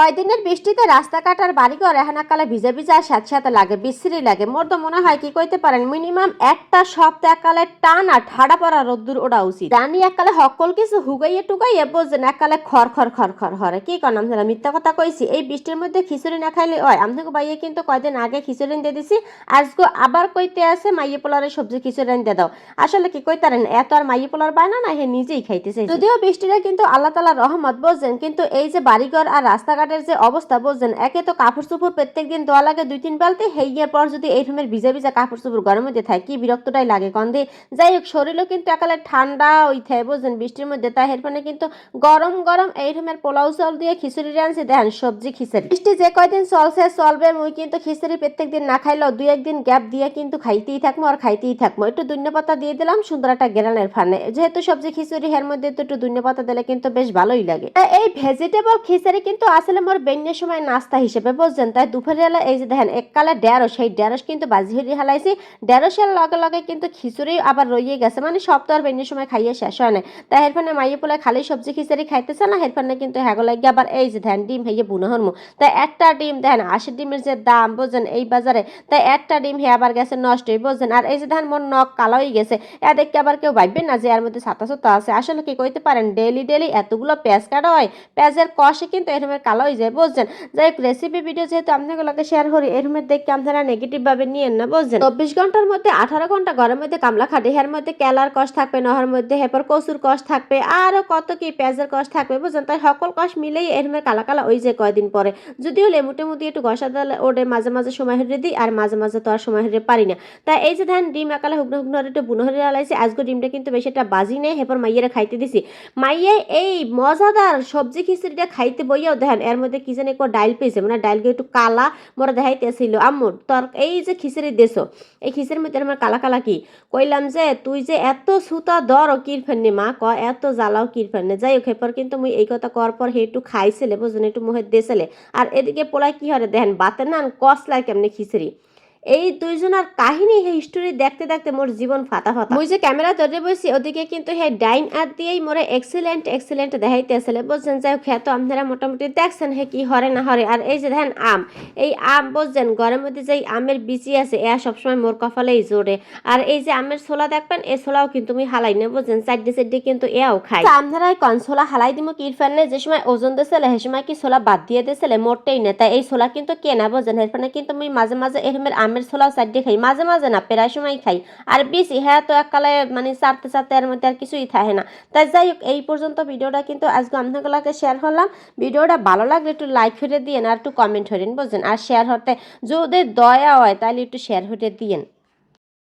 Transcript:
কয়দিনের বৃষ্টিতে রাস্তাঘাট আর বাড়িঘর এহানাকালে ভিজে ভিজে আর সাথে সাথে লাগে, বিশ্রী লাগে। মোর তো মনে হয়, কি কইতে পারেন? মিনিমাম একটা সপ্তাহ কালে টান আর ঠাড়া পড়া রোদ্দুর ওড়া উচিত। জানি একালে সকল কিছু হুগাইয়ে টুকাইয়ে বোঝেন একালে খর খর খর খর হরে। কি কন আমরা মিথ্যা কথা কইছি? এই বৃষ্টির মধ্যে খিচুড়ি না খাইলে হয়। আমাকে বাইয়ে কিন্তু কয়দিন আগে খিচুড়ি দিয়ে দিছি, আজকে আবার কইতে আছে মাইয়ে পোলারের সবজি খিচুড়ি দিয়ে দাও। আসলে কি কইতারেন এত আর মাইয়ে পোলার বায়না না, হে নিজেই খাইতেছে। যদিও বৃষ্টিটা কিন্তু আল্লাহ তালা রহমত বোঝেন কিন্তু এই যে বাড়িঘর আর রাস্তাঘাটের যে অবস্থা বোঝেন একে তো কাপড় চোপড় প্রত্যেক দিন ধোয়া লাগে, দুই তিন বালতি। হেইয়ার পর যদি এই রকমের ভিজা ভিজা কাপড় চোপড় গরমের মধ্যে থাকে, কি বিরক্তটাই লাগে কন্দে যাই হোক, শরীরও কিন্তু একালে ঠান্ডা ওই থাকে বোঝেন বৃষ্টির মধ্যে তাই এর ফলে কিন্তু গরম গরম এই রকমের পোলাও চাল দিয়ে খিচুড়ি রাঁধছি, দেখেন, সবজি খিচুড়ি। বৃষ্টি যে কয়দিন চলছে, চলবে, মুই কিন্তু খিচুড়ি প্রত্যেক দিন না খাইলেও দুই একদিন গ্যাপ দিয়ে কিন্তু খাইতেই থাকব আর খাইতেই থাকব একটু দুন্য পাতা দিয়ে দিলাম, সুন্দর একটা গেরানের ফানে। যেহেতু সবজি খিচুড়ি এর মধ্যে তো একটু দুন্য পাতা দিলে কিন্তু বেশ ভালোই লাগে। এই ভেজিটেবল খিচুড়ি কিন্তু আসলে মোর বেন্যের সময় নাস্তা হিসেবে বুঝছেন তাই দুপুরবেলা এই যে দেখেন এককালে ডেরো সেই ডেরস কিন্তু বাজি হরি হালাইছি। ডেরসের লগে লগে কিন্তু খিচুড়ি আবার রইয়ে গেছে মানে সপ্তাহ বেন্যের সময় খাইয়ে শেষ হয় না। তাই এর ফলে মাইয়ে পোলা খালি সবজি খিচুড়ি খাইতেছে না এর ফলে কিন্তু হ্যাগো লাগে আবার এই যে ধ্যান ডিম হইয়ে বুনো হরমু। তাই একটা ডিম দেখেন আশি ডিমের যে দাম বুঝছেন এই বাজারে, তাই একটা ডিম হে আবার গেছে নষ্ট হয়ে বুঝছেন আর এই যে ধান মোর নখ কালো হয়ে গেছে, এ দেখে আবার কেউ ভাববেন না যে এর মধ্যে ছাতা ছাতা আছে। আসলে কি কইতে পারেন ডেলি ডেলি এতগুলো পেঁয়াজ কাটা হয়, পেঁয়াজের কষে কিন্তু এরমের কালো হয়ে যায়, বুঝছেন? যাই হোক রেসিপি ভিডিও যেহেতু আপনাগুলোকে শেয়ার করি এরমের দেখে আপনারা নেগেটিভ ভাবে নিয়েন না, বুঝছেন? চব্বিশ ঘণ্টার মধ্যে, আঠারো ঘণ্টা ঘরের মধ্যে কামলা খাটে, হের মধ্যে কেলার কষ থাকবে, নহর মধ্যে হেপর কচুর কষ থাকবে, আরও কত কি পেঁয়াজের কষ থাকবে, বুঝছেন? তাই সকল কষ মিলেই এরমের কালা কালা ওই যে কয়দিন পরে। যদিও লেমু টেমু দিয়ে একটু ঘষা দিলে ওরে মাঝে মাঝে সময় হেরে দিই, আর মাঝে মাঝে তো আর সময় হেরে পারি না। তাই এই যে ধান, ডিম একালে হুগনো হুগনো একটু বুনো হরে আলাইছি, আজকে ডিমটা কিন্তু বেশি একটা বাজি নেই, হেপর মাইয়েরা খাইতে দিছি। মাইয়ে এই মজাদার সবজি খিচুড়িটা খাইতে বইয়াও দেখেন এর মধ্যে কি জানি একটা ডাইল পেয়েছে মানে ডাইলকে একটু কালা মোরা দেখাইতেছিল আম্মু তোর এই যে খিচুড়ি দেছো, এই খিচুড়ির মধ্যে আমার কালা কালা কি? কইলাম যে, তুই যে এত সুতা দর কির ফেননি, মা, ক, এত জ্বালাও কির ফেননি? যাই হোক এরপর কিন্তু মুই এই কথা কর পর হে একটু খাইছিলে বুঝলেন একটু মুহে দেছিলে। আর এদিকে পোলায় কি হরে দেখেন বাতে না কসলায় কেমনি খিচুড়ি এই দুইজনের কাহিনী হে স্টোরি দেখতে দেখতে মোর জীবন ফাটা ফাটা। মুই যে ক্যামেরা ধরে বসি ওদিকে কিন্তু হে ডাইন আর দিয়েই মোরে এক্সিলেন্ট এক্সিলেন্ট দেখাইতেছিল বুঝছেন যাই তো আপনারা মোটামুটি দেখছেন হে কি হরে না হরে আর এই যে দেখেন আম এই আম বুঝছেন ঘরের মধ্যে যেই আমের বিচি আছে এ সবসময় মোর কপালেই জোরে আর এই যে আমের ছোলা দেখবেন এই ছোলাও কিন্তু আমি হালাই না বুঝছেন চারটে চারটে কিন্তু এও খাই তা আপনারা এই কন ছোলা হালাই দিব কি ফেলনে যে সময় ওজন দিয়েছিলে সে সময় কি ছোলা বাদ দিয়ে দিয়েছিলে মোটেই না তাই এই ছোলা কিন্তু কেনা বুঝছেন এর ফলে কিন্তু আমি মাঝে মাঝে এরমের আমের ছোলাও চারটে খাই মাঝে মাঝে না, প্রায় সময় খাই। আর বেশি হ্যাঁ তো এককালে মানে চারতে চারতে এর মধ্যে আর কিছুই থাকে না। তাই যাই হোক, এই পর্যন্ত ভিডিওটা কিন্তু আজকে আপনাগুলোকে শেয়ার করলাম। ভিডিওটা ভালো লাগলে একটু লাইক করে দিয়েন আর একটু কমেন্ট করেন বুঝছেন আর শেয়ার হতে যদি দয়া হয়, তাহলে একটু শেয়ার হতে দিয়েন।